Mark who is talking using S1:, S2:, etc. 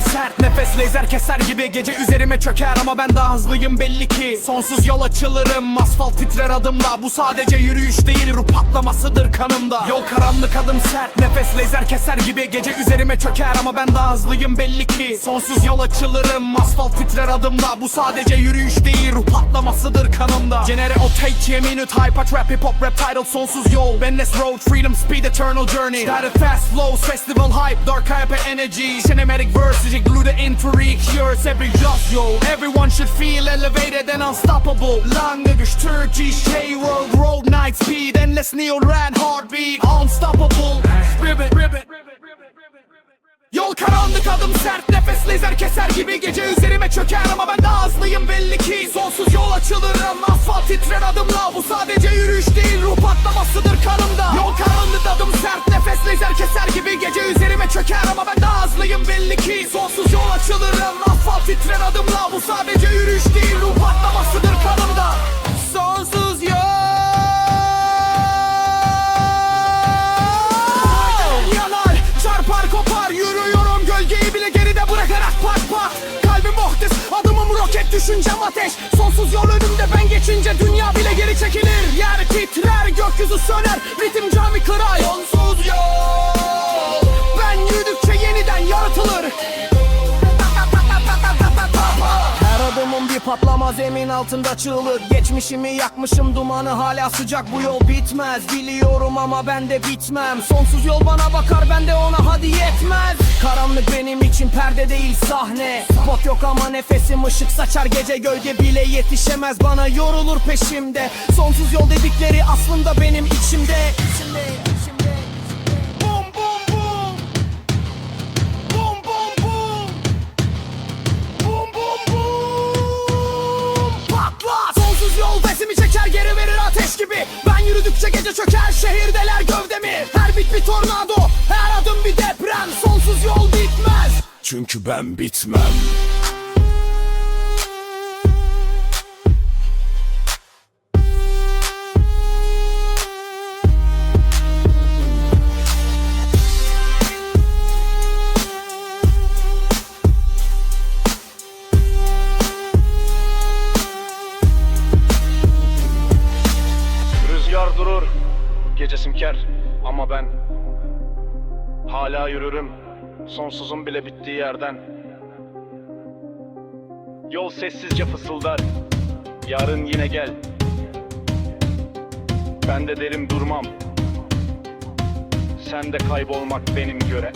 S1: sert. Nefes lazer keser gibi gece üzerime çöker. Ama ben daha hızlıyım belli ki. Sonsuz yol açılırım asfalt titrer adımla Bu sadece yürüyüş değil ruh patlamasıdır kanımda. Yol karanlık adım sert. Nefes lazer keser gibi gece üzerime çöker. Ama ben daha hızlıyım belli ki. Sonsuz yol açılırım asfalt titrer adımla Bu sadece yürüyüş değil ruh patlamasıdır kanımda. Genere o take yeminut hype trap hip hop rap title Sonsuz yol. Endless road freedom speed eternal journey. Started fast flows festival hype dark hyper energy Cinematic verses glue the intrigue Cures every just yo. Everyone should feel elevated and unstoppable. Language Turkish K-World road night speed Endless neon ran heartbeat Yol karanlık adım sert nefes lazer keser gibi. Gece üzerime çöker ama ben daha hızlıyım belli ki. Sonsuz yol açılırım asfalt titrer adımla. Bu sadece yürüyüş değil ruh patlamasıdır kanımda. Yol karanlık adım sert nefes lazer keser gibi. Gece üzerime çöker ama ben daha hızlıyım belli ki. Sonsuz yol açılırım asfalt titrer adımla. Bu sadece yürüyüş değil ruh düşüncem ateş. Sonsuz yol önümde ben geçince dünya bile geri çekilir. Yer titrer gökyüzü söner ritim cami kırar Sonsuz patlama zemin altında çığlık. Geçmişimi yakmışım dumanı hala sıcak. Bu yol bitmez. Biliyorum ama ben de bitmem. Sonsuz yol bana bakar ben de ona hadi yetmez. Karanlık benim için perde değil sahne. Spot yok ama nefesim ışık saçar. Gece gölge bile yetişemez. Bana yorulur peşimde. Sonsuz yol dedikleri aslında benim içimde. İçimde, Gece çöker şehirdeler gövdemi Her bit bir tornado her adım bir deprem. Sonsuz yol bitmez.
S2: Çünkü ben bitmem
S3: gece simker ama ben hala yürürüm sonsuzun bile bittiği yerden. Yol sessizce fısıldar, yarın yine gel. Ben de derim durmam, sen de kaybolmak benim göre.